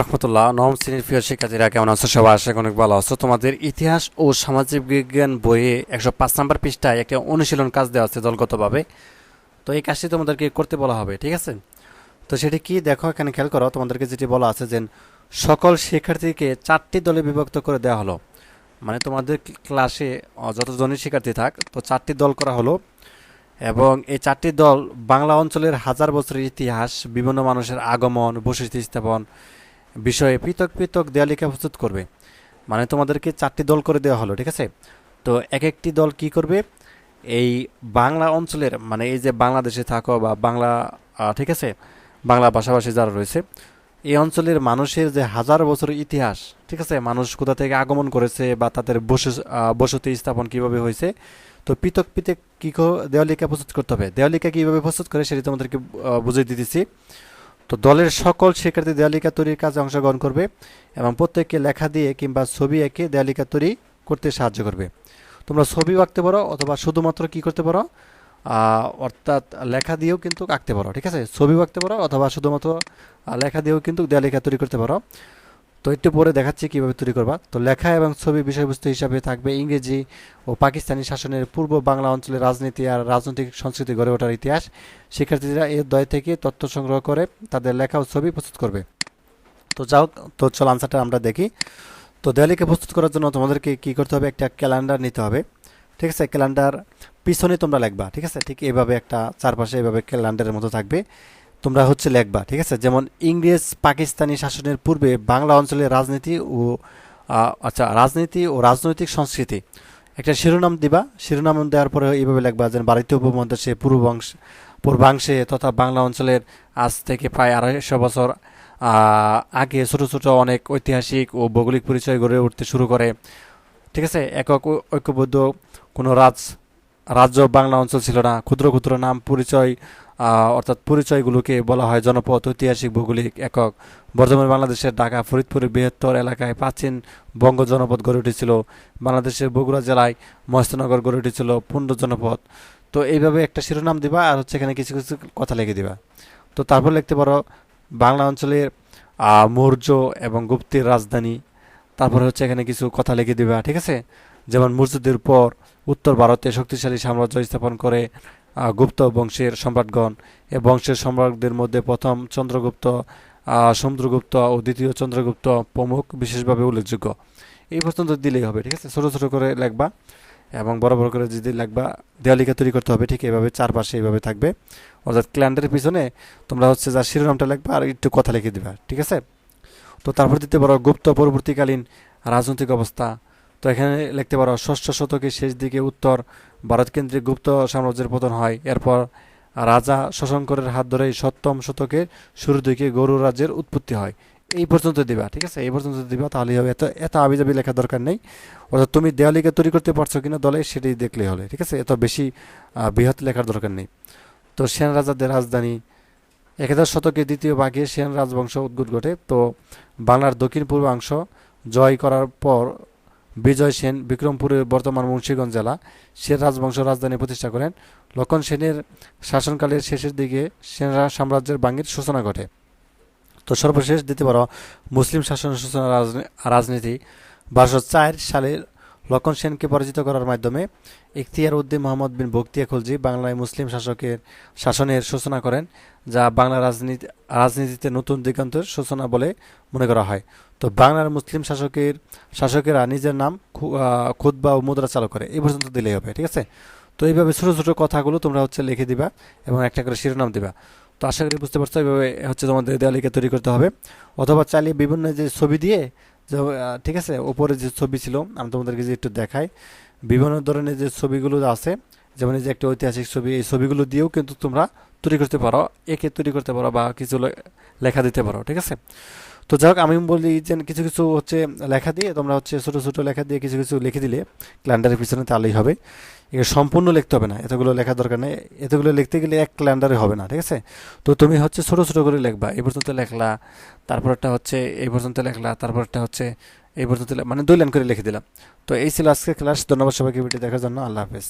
রহমতুল্লাহ। নবম শ্রেণির প্রিয় শিক্ষার্থীরা, কেমন আছো? সবাই আশা অনেক ভালো আছো। তোমাদের ইতিহাস ও সামাজিক বিজ্ঞান বইয়ে একশো পাঁচ নাম্বার পৃষ্ঠায় একটা অনুশীলন কাজ দেওয়া আছে দলগতভাবে। তো এই কাজটি তোমাদেরকে করতে বলা হবে, ঠিক আছে? তো সেটি কি? দেখো, এখানে খেয়াল করো, তোমাদেরকে যেটি বলা আছে যে সকল শিক্ষার্থীকে চারটি দলে বিভক্ত করে দেওয়া হলো। মানে তোমাদের ক্লাসে যতজনই শিক্ষার্থী থাক, তো চারটি দল করা হলো। এবং এই চারটি দল বাংলা অঞ্চলের হাজার বছরের ইতিহাস, বিভিন্ন মানুষের আগমন বসতি স্থাপন বিষয়ে পৃথক পৃথক দেয়ালিকা প্রস্তুত করবে। মানে তোমাদেরকে চারটি দল করে দেওয়া হলো, ঠিক আছে? তো এক একটি দল কি করবে? এই বাংলা অঞ্চলের মানে এই যে বাংলাদেশে থাকো বা বাংলা ঠিক আছে? বাংলা ভাষাভাষী যারা রয়েছে, এই অঞ্চলের মানুষের যে হাজার বছরের ইতিহাস, ঠিক আছে? মানুষ কোথা থেকে আগমন করেছে বা তাদের বসে বসতি স্থাপন কীভাবে হয়েছে, তো পৃথক পৃথক কী দেওয়ালিকা প্রস্তুত করতে হবে। দেওয়ালিকা কীভাবে প্রস্তুত করে সেটি তোমাদেরকে বুঝিয়ে দিতেছি। তো দলের সকল শিক্ষার্থী দেয়ালিকা তৈরির কাজে অংশগ্রহণ করবে এবং প্রত্যেককে লেখা দিয়ে কিংবা ছবি এঁকে দেয়ালিকা তৈরি করতে সাহায্য করবে। তোমরা ছবি আঁকতে পারো অথবা শুধুমাত্র কি করতে পারো? অর্থাৎ লেখা দিয়েও কিন্তু আঁকতে পারো, ঠিক আছে? ছবি আঁকতে পারো অথবা শুধুমাত্র লেখা দিয়েও কিন্তু দেয়ালিকা তৈরি করতে পারো। তো একটু পরে দেখাচ্ছি কীভাবে তৈরি করবা। তো লেখা এবং ছবি বিষয়বস্তু হিসাবে থাকবে ইংরেজি ও পাকিস্তানি শাসনের পূর্ব বাংলা অঞ্চলের রাজনীতি আর রাজনৈতিক সংস্কৃতি গড়ে ওঠার ইতিহাস। শিক্ষার্থীরা এর দয় থেকে তথ্য সংগ্রহ করে তাদের লেখা ও ছবি প্রস্তুত করবে। তো যাও, তো চল আনসারটা আমরা দেখি। তো দেয়ালিকে প্রস্তুত করার জন্য তোমাদেরকে কি করতে হবে? একটা ক্যালেন্ডার নিতে হবে। ঠিক আছে? ক্যালেন্ডার পিছনে তোমরা লিখবা। ঠিক আছে? ঠিক এইভাবে একটা চারপাশে এভাবে ক্যালেন্ডারের মতো থাকবে। তোমরা হচ্ছে লেখবা, ঠিক আছে? যেমন ইংরেজ পাকিস্তানি শাসনের পূর্বে বাংলা অঞ্চলের রাজনীতি ও আচ্ছা রাজনীতি ও রাজনৈতিক সংস্কৃতি। একটা শিরোনাম দিবা, শিরোনাম দেওয়ার পরে এইভাবে লিখবা যেন ভারতীয় উপমহাদেশে পূর্ববংশ, পূর্বাংশে তথা বাংলা অঞ্চলের আজ থেকে প্রায় আড়াইশো বছর আগে ছোট ছোট অনেক ঐতিহাসিক ও ভৌগোলিক পরিচয় গড়ে উঠতে শুরু করে, ঠিক আছে? একক ঐক্যবদ্ধ কোনো রাজ রাজ্য বাংলা অঞ্চল ছিল না। ক্ষুদ্র ক্ষুদ্র নাম পরিচয় অর্থাৎ পরিচয়গুলোকে বলা হয় জনপদ, ঐতিহাসিক, ভৌগোলিক একক। বর্তমান বাংলাদেশের ঢাকা ফরিদপুরের বৃহত্তর এলাকায় প্রাচীন বঙ্গ জনপদ গড়ে উঠেছিল। বাংলাদেশের বগুড়া জেলায় মহেশনগর গড়ে উঠেছিল পুণ্ড জনপদ। তো এইভাবে একটা শিরোনাম দিবা আর হচ্ছে এখানে কিছু কিছু কথা লিখে দিবা। তো তারপর লিখতে পারো, বাংলা অঞ্চলের মৌর্য এবং গুপ্তের রাজধানী। তারপরে হচ্ছে এখানে কিছু কথা লিখে দিবা, ঠিক আছে? যেমন মৌর্যদের পর উত্তর ভারতে শক্তিশালী সাম্রাজ্য স্থাপন করে গুপ্ত বংশের সম্রাটগণ এ বংশের সম্রাটদের মধ্যে প্রথম চন্দ্রগুপ্ত সমুদ্রগুপ্ত ও দ্বিতীয় চন্দ্রগুপ্ত প্রমুখ বিশেষভাবে উল্লেখযোগ্য। এই পর্যন্ত দিলেই হবে, ঠিক আছে? ছোট ছোট করে লিখবা এবং বড় বড় করে যদি লিখবা, দেওয়ালিকা তৈরি করতে হবে, ঠিক এইভাবে চারপাশে এইভাবে থাকবে। অর্থাৎ ক্যালেন্ডারের পিছনে তোমরা হচ্ছে যার শিরোনামটা লিখবা আর একটু কথা লিখে দিবা, ঠিক আছে? তো তারপর দিতে পারো গুপ্ত পরবর্তীকালীন রাজনৈতিক অবস্থা। তো এখানে লিখতে পারো, ষষ্ঠ শতকের শেষ দিকে উত্তর ভারতকেন্দ্রিক গুপ্ত সাম্রাজ্যের পতন হয়। এরপর রাজা শশঙ্করের হাত ধরে সপ্তম শতকের শুরুর দিকে গৌর রাজ্যের উৎপত্তি হয়। এই পর্যন্ত দিবা, ঠিক আছে? এই পর্যন্ত দিবা তাহলেই হবে এত এত আবিজাবি লেখা দরকার নেই। অর্থাৎ তুমি দেওয়ালিকে তৈরি করতে পারছ কিনা দলে সেটাই দেখলেই হলে ঠিক আছে? এত বেশি বৃহৎ লেখার দরকার নেই। তো সেন রাজাদের রাজধানী, একাদশ শতকের দ্বিতীয় ভাগে সেন রাজবংশ উদ্ভূত ঘটে। তো বাংলার দক্ষিণ পূর্বাংশ জয় করার পর বিজয় সেন বিক্রমপুরের বর্তমান মুন্সিগঞ্জ জেলা। সেন রাজবংশ রাজধানী প্রতিষ্ঠা করেন। লক্ষণ সেনের শাসনকালের শেষের দিকে সেনরা সাম্রাজ্যের বাঙ্গির সূচনা ঘটে। তো সর্বশেষ দিতে পারো মুসলিম শাসন সূচনা রাজনী- রাজনীতি। বারোশো চার সালে লক্ষণ সেনকে পরাজিত করার মাধ্যমে ইখতিয়ার উদ্দিন মোহাম্মদ বিন বখতিয়া খলজি বাংলায় মুসলিম শাসকের শাসনের সূচনা করেন যা বাংলা রাজনীতি রাজনীতিতে নতুন দিগন্তের সূচনা বলে মনে করা হয়। তো বাংলার মুসলিম শাসকের শাসকেরা নিজের নাম খু- আহ, খুতবা মুদ্রা চালু করে। এই পর্যন্ত দিলেই হবে ঠিক আছে? তো এইভাবে ছোটো ছোটো কথাগুলো তোমরা হচ্ছে লিখে দিবা এবং একটা করে শিরোনাম দিবা। তো আশা করি বুঝতে পারছ এইভাবে হচ্ছে তোমাদের দেওয়ালিকে তৈরি করতে হবে। অথবা চালিয়ে বিভিন্ন যে ছবি দিয়ে ঠিক আছে, ওপরে যে ছবি ছিল, আমি তোমাদেরকে যে একটু দেখাই। বিভিন্ন ধরনের যে ছবিগুলো আছে, যেমন যে একটা ঐতিহাসিক ছবি, এই ছবিগুলো দিয়েও কিন্তু তোমরা তৈরি করতে পারো, একে তৈরি করতে পারো বা কিছু লেখা দিতে পারো, ঠিক আছে? তো যাই হোক, আমি বলি যে কিছু কিছু হচ্ছে লেখা দিয়ে তোমরা হচ্ছে ছোটো ছোটো লেখা দিয়ে কিছু কিছু লিখে দিলে ক্যালেন্ডারের পিছনে তাহলেই হবে। এগুলো সম্পূর্ণ লিখতে হবে না, এতগুলো লেখা দরকার নেই। এতগুলো লিখতে গেলে এক ক্যালেন্ডারে হবে না, ঠিক আছে? তো তুমি হচ্ছে ছোট ছোট করে লিখবা, এই পর্যন্ত লেখলা, তারপরটা হচ্ছে এই পর্যন্ত লেখলা, তারপরটা হচ্ছে এই পর্যন্ত মানে দুই লাইন করে লিখে দিলাম। তো এই ছিল আজকে ক্লাস ধন্যবাদ সবাইকে ভিডিও দেখার জন্য, আল্লাহ হাফেজ।